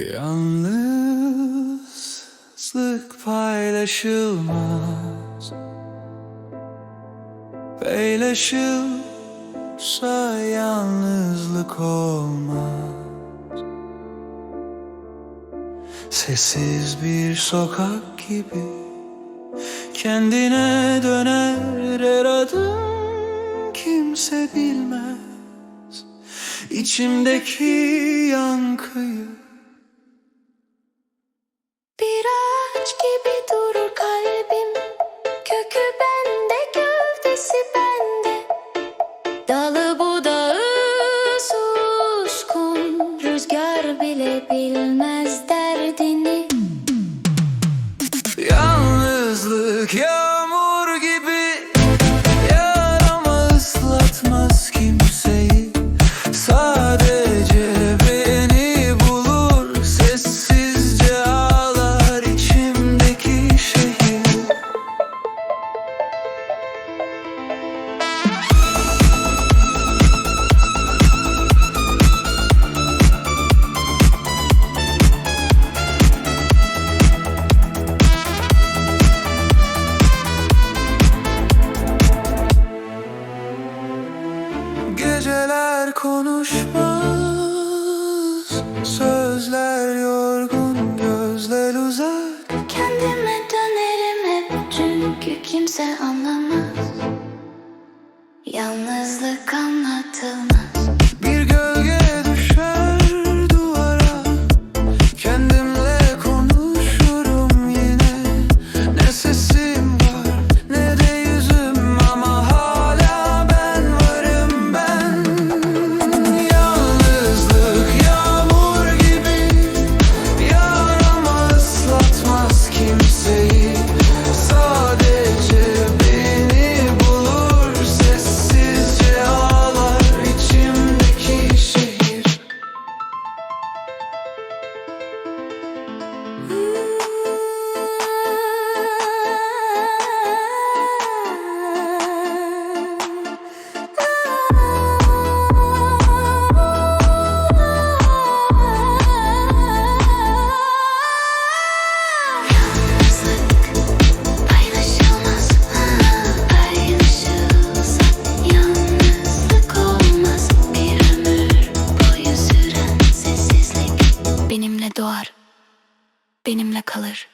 Yalnızlık paylaşılmaz. Paylaşılsa yalnızlık olmaz. Sessiz bir sokak gibi Kendine döner her adım Kimse bilmez. İçimdeki yankıyı bilmez derdini. Yalnızlık yağmur Geceler konuşmaz Sözler yorgun gözler uzak. Kendime dönerim hep çünkü kimse anlamaz. Yalnız doğar. Benimle kalır.''